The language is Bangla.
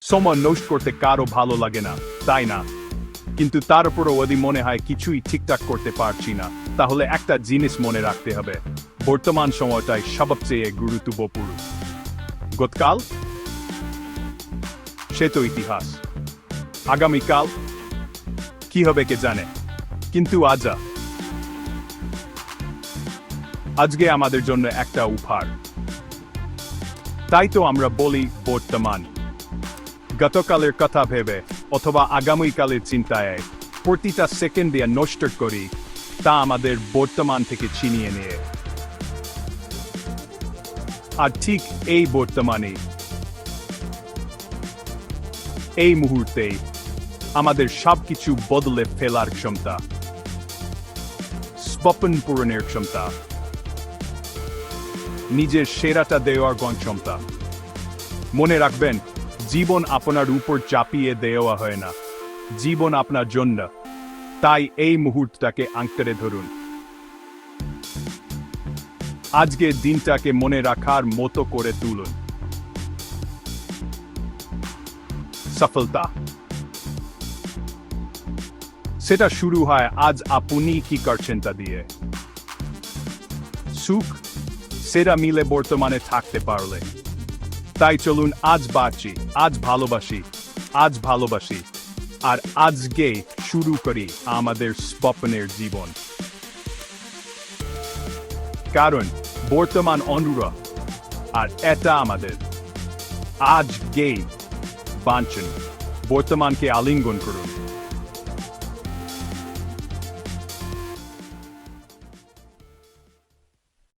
সময় নষ্ট করতে কারও ভালো লাগে না, তাই না? কিন্তু তার উপরও যদি মনে হয় কিছুই ঠিকঠাক করতে পারছি না। তাহলে একটা জিনিস মনে রাখতে হবে, বর্তমান সময়টাই সবচেয়ে গুরুত্বপূর্ণ। গতকাল? সে তো ইতিহাস। আগামীকাল? কি হবে কে জানে? কিন্তু আজা আজকে আমাদের জন্য একটা উপহার। তাই তো আমরা বলি বর্তমান। গতকালের কথা ভেবে অথবা আগামীকালের চিন্তায় প্রতিটা সেকেন্ড দিয়ে নষ্ট করি তা আমাদের বর্তমান থেকে ছিনিয়ে নিয়ে। আর ঠিক এই বর্তমানে এই মুহূর্তে আমাদের সবকিছু বদলে ফেলার ক্ষমতা, স্বপন পূরণের ক্ষমতা, নিজের সেরাটা দেওয়ার গণ ক্ষমতা। মনে রাখবেন জীবন আপনার উপর চাপিয়ে দেওয়া হয় না। জীবন আপনার জন্য। তাই এই মুহূর্তটাকে আঁকড়ে ধরুন। আজকের দিনটাকে মনে রাখার মতো করে তুলুন। সফলতা। সেটা শুরু হয় আজ আপনি কি করছেন তা দিয়ে। সুখ, সেটা মিলে বর্তমানে থাকতে পারলে। তাই চলুন আজ বাঁচি, আজ ভালোবাসি আজ ভালোবাসি, আর আজকে শুরু করি আমাদের স্বপ্নের জীবন। কারণ বর্তমান অনুরা আর এটা আমাদের। আজ আজকে বাঞ্চন বর্তমানকে আলিঙ্গন করুন।